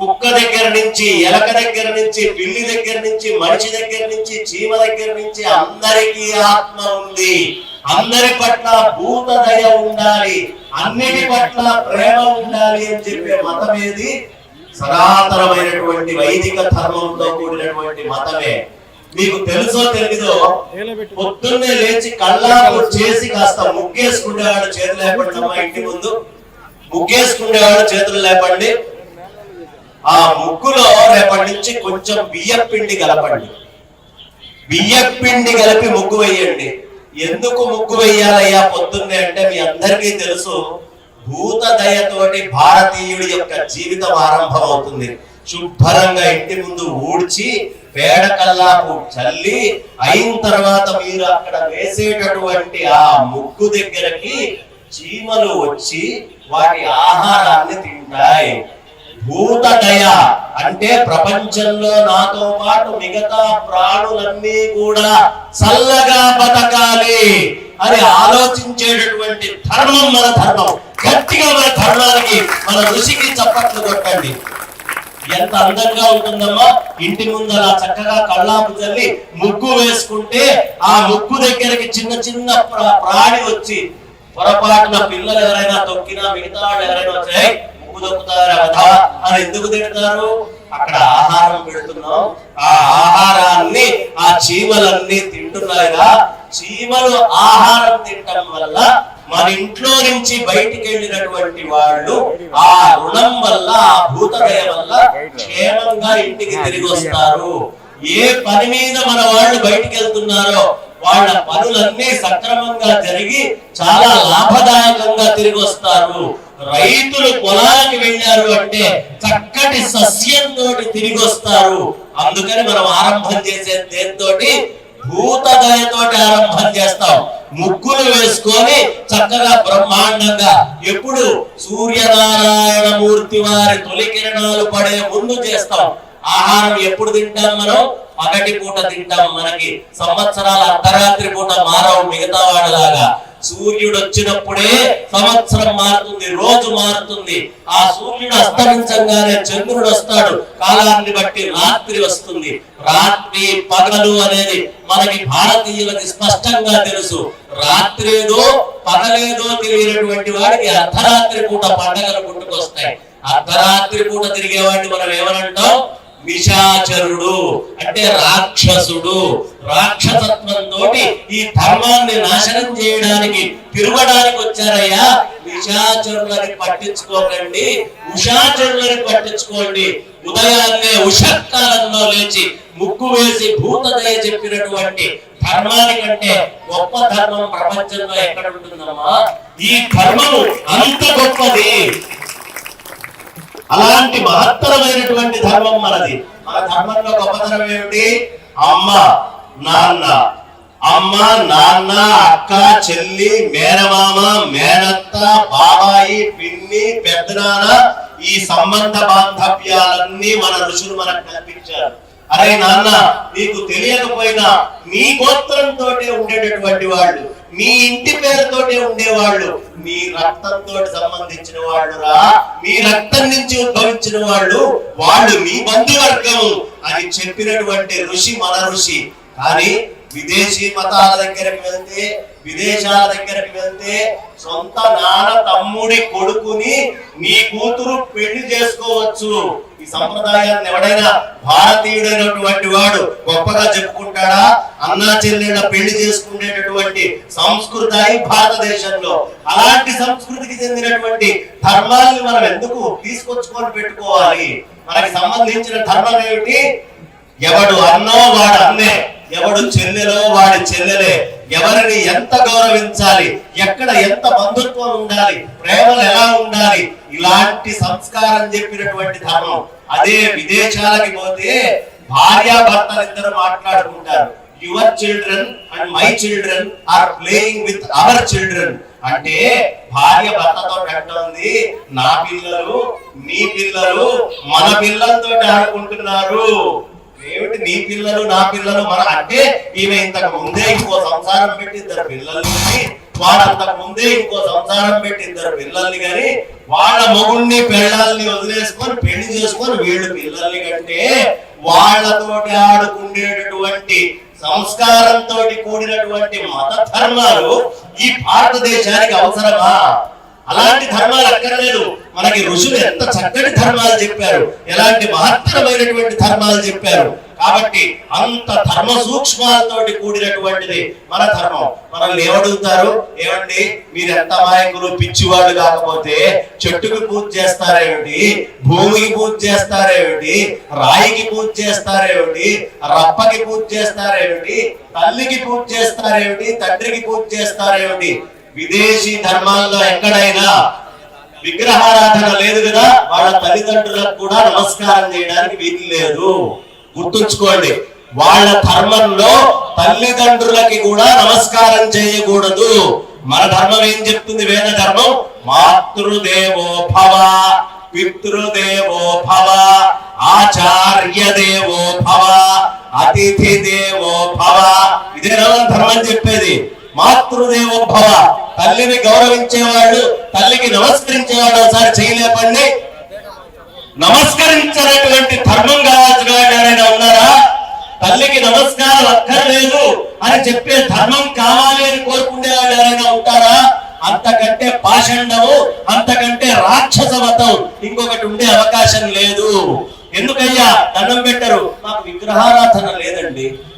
కుక్క దగ్గర నుంచి ఎలక దగ్గర నుంచి పిల్లి దగ్గర నుంచి మనిషి దగ్గర నుంచి జీవ దగ్గర నుంచి అందరికీ ఆత్మ ఉంది. అందరి పట్ల భూత దయ ఉండాలి. అన్నిటి పట్ల ప్రేమ ఉండాలి అని చెప్పే మతం ఏది? సనాతనమైనటువంటి వైదిక ధర్మంతో కూడినటువంటి మతమే. మీకు తెలుసో తెలీదో పొద్దున్నే లేచి కళ్ళాపు చేసి కాస్త ముగ్గేసుకునేవాడు చేతులు లేపండి అమ్మా ఇంటి ముందు. ముగ్గేసుకునేవాడు చేతులు లేపండి. ఆ ముగ్గులో రేపటి నుంచి కొంచెం బియ్యం పిండి కలపండి. బియ్యం పిండి కలిపి ముగ్గు వేయండి. ఎందుకు ముగ్గు వేయాలయ్యా పొద్దున్నే అంటే మీ అందరికీ తెలుసు భూత దయతోటి భారతీయుడి యొక్క జీవితం ఆరంభం అవుతుంది శుభ్రంగా ఇంటి ముందు ఊడ్చి పేడ కల్లాపు చల్లి అయిన తర్వాత మీరు అక్కడ వేసేటటువంటి ఆ ముగ్గు దగ్గరకి చీమలు వచ్చి వాటి ఆహారాన్ని తింటాయి. భూతదయ అంటే ప్రపంచంలో నాతో పాటు మిగతా ప్రాణులన్నీ కూడా చల్లగా బతకాలి అని ఆలోచించేటటువంటి ధర్మం మన ధర్మం. గట్టిగా మన ధర్మానికి మన ఋషికి చప్పట్లు కొట్టండి. ఎంత అందంగా ఉంటుందమ్మా ఇంటి ముందు అలా చక్కగా కళ్ళాపు చల్లి ముగ్గు వేసుకుంటే ఆ ముగ్గు దగ్గరికి చిన్న చిన్న ప్రాణి వచ్చి పొరపాటున పిల్లలు ఎవరైనా తొక్కినా మిగతా వాళ్ళు ఎవరైనా వచ్చాయి "ఏయ్, ముగ్గు అని ఎందుకు తిడతారు? అక్కడ ఆహారం పెడుతున్నాం. ఆ ఆహారాన్ని ఆ చీమలన్నీ తింటున్నాయిగా చీమలు ఆహారం తినటం వల్ల మన ఇంట్లో నుంచి బయటికి వెళ్ళినటువంటి వాళ్ళు ఆ రుణం వల్ల ఆ భూతదయ వల్ల క్షేమంగా ఇంటికి తిరిగి వస్తారు. ఏ పని మీద మన వాళ్ళు బయటికి వెళ్తున్నారో వాళ్ళ పనులన్నీ సక్రమంగా జరిగి చాలా లాభదాయకంగా తిరిగి వస్తారు. రైతులు పొలానికి వెళ్ళారు అంటే చక్కటి సస్యంతో తిరిగి వస్తారు అందుకని మనం ఆరంభం చేసే దేంతో భూతదయతో ఆరంభం చేస్తాం. ముగ్గులు వేసుకొని చక్కగా బ్రహ్మాండంగా ఎప్పుడు? సూర్యనారాయణ మూర్తి వారి తొలి కిరణాలు పడే ముందు చేస్తాం. ఆహారం ఎప్పుడు తింటాం మనం? పగటి పూట తింటాం మనకి. సంవత్సరాల అర్ధరాత్రి పూట మారవు మిగతా వాళ్ళలాగా. సూర్యుడు వచ్చినప్పుడే సంవత్సరం మారుతుంది రోజు మారుతుంది. ఆ సూర్యుడు అస్తమించంగానే చంద్రుడు వస్తాడు. కాలాన్ని బట్టి రాత్రి వస్తుంది. రాత్రి పగలు అనేది మనకి భారతీయులకి స్పష్టంగా తెలుసు. రాత్రి ఏదో పగలేదో తెలియనటువంటి వాడికి అర్ధరాత్రి పూట పండగలు పుట్టుకొస్తాయి అర్ధరాత్రి పూట తిరిగేవాడిని మనం ఏమనంటాం? నిశాచరుడు అంటే రాక్షసుడు రాక్షసత్వంతో ఈ ధర్మాన్ని నాశనం చేయడానికి తిరగడానికి వచ్చారయ్యా. నిశాచరులని పట్టించుకోకండి ఉషాచరులని పట్టించుకోండి. ఉదయాన్నే ఉషకాలంలో లేచి ముక్కు వేసి భూతదయ చెప్పినటువంటి ధర్మానికంటే గొప్ప ధర్మం ప్రపంచంలో ఎక్కడ ఉంటుందమ్మా? ఈ ధర్మము అంత గొప్పది. అలాంటి మహత్తరమైనటువంటి ధర్మం మనది. మన ధర్మంలో గొప్పతనం ఏమిటి? అమ్మ నాన్న. అమ్మ నాన్న అక్క చెల్లి మేనమామ మేనత్త బాబాయి పిన్ని పెద్దనాన్న ఈ సంబంధ బాంధవ్యాలన్నీ మన ఋషులు మనకు కల్పించారు. అరే నాన్న నీకు తెలియకపోయినా నీ గోత్రంతో ఉండేటటువంటి వాళ్ళు. మీ ఇంటి పేరుతోటే ఉండేవాళ్ళు మీ రక్తంతో సంబంధించిన వాళ్ళురా మీ రక్తం నుంచి ఉద్భవించిన వాళ్ళు వాళ్ళు మీ బంధువర్గం అని చెప్పినటువంటి ఋషి మన ఋషి. కానీ విదేశీ మతాల దగ్గరికి వెళ్తే విదేశాల దగ్గరికి వెళ్తే సొంత నాన్న తమ్ముడి కొడుకుని నీ కూతురు పెళ్ళి చేసుకోవచ్చు. ఈ సంప్రదాయాన్ని ఎవడైనా భారతీయుడైనటువంటి వాడు గొప్పగా చెప్పుకుంటాడా? అన్నా చెల్లెళ్ళ పెళ్ళి చేసుకునేటటువంటి సంస్కృతి భారతదేశంలో. అలాంటి సంస్కృతికి చెందినటువంటి ధర్మాన్ని మనం ఎందుకు తీసుకొచ్చుకొని పెట్టుకోవాలి? మనకి సంబంధించిన ధర్మం ఏమిటి? ఎవడు అన్నో వాడు అన్నే ఎవడు చెల్లెలో వాడి చెల్లెలే. ఎవరిని ఎంత గౌరవించాలి? ఎక్కడ ఎంత బంధుత్వం ఉండాలి? ప్రేమలు ఎలా ఉండాలి? ఇలాంటి సంస్కారం చెప్పినటువంటి ధర్మం. అదే విదేశాలకి పోతే భార్య భర్తలు ఇద్దరు మాట్లాడుకుంటారు. Your children and my children are playing with our children అంటే భార్య భర్తతో అంటుంది నా పిల్లలు నీ పిల్లలు మన పిల్లలతో ఆడుకుంటున్నారు. ఏమిటి నీ పిల్లలు నా పిల్లలు? మన అంటే ఈమె ఇంతకు ముందే ఇంకో సంసారం పెట్టి ఇద్దరు పిల్లల్ని వాడంతకు ముందే ఇంకో సంసారం పెట్టి ఇద్దరు పిల్లల్ని కానీ వాళ్ళ మొగుణ్ణి పిల్లల్ని వదిలేసుకొని పెళ్ళి చేసుకొని వీళ్ళు పిల్లల్ని కంటే వాళ్ళతోటి ఆడుకునేటటువంటి సంస్కారంతో కూడినటువంటి మత ధర్మాలు ఈ భారతదేశానికి అవసరమా? అలాంటి ధర్మాలు అక్కర్లేదు. మనకి ఋషులు ఎంత చక్కటి ధర్మాలు చెప్పారు. ఎలాంటి మహత్తరమైనటువంటి ధర్మాలు చెప్పారు. కాబట్టి అంత ధర్మ సూక్ష్మాలతోటి కూడినటువంటిది మన ధర్మం. మనల్ని ఏమడుగుతారు? ఏమండి? మీరు ఎంత మాయకులు పిచ్చివాళ్ళు కాకపోతే చెట్టుకి పూజ చేస్తారేమిటి భూమికి పూజ చేస్తారేమిటి రాయికి పూజ చేస్తారేమిటి రప్పకి పూజ చేస్తారేమిటి తల్లికి పూజ చేస్తారేమిటి తండ్రికి పూజ చేస్తారేమిటి విదేశీ ధర్మాల్లో ఎక్కడైనా విగ్రహారాధన లేదు కదా వాళ్ళ తల్లిదండ్రులకు కూడా నమస్కారం చేయడానికి వీలు లేదు. గుర్తుంచుకోండి వాళ్ళ ధర్మంలో తల్లిదండ్రులకి కూడా నమస్కారం చేయకూడదు. మన ధర్మం ఏం చెప్తుంది? వేద ధర్మం మాతృదేవో భవ పితృదేవో భవ ఆచార్య దేవో భవ అతిథి దేవో భవ. ఇదే ధర్మం చెప్పేది. మాతృదేవో భవ. తల్లిని గౌరవించేవాడు తల్లికి నమస్కరించేవాడు ఒకసారి చేయలేపండి. నమస్కరించినటువంటి ధర్మం కావచ్చు ఎవరైనా ఉన్నారా? తల్లికి నమస్కారం అక్కర్లేదు అని చెప్పే ధర్మం కావాలి అని కోరుకునే వాళ్ళు ఎవరైనా ఉంటారా? అంతకంటే పాషండము అంతకంటే రాక్షస మతం ఇంకొకటి ఉండే అవకాశం లేదు. ఎందుకయ్యా? దండం పెట్టరు. మాకు విగ్రహారాధన లేదండి.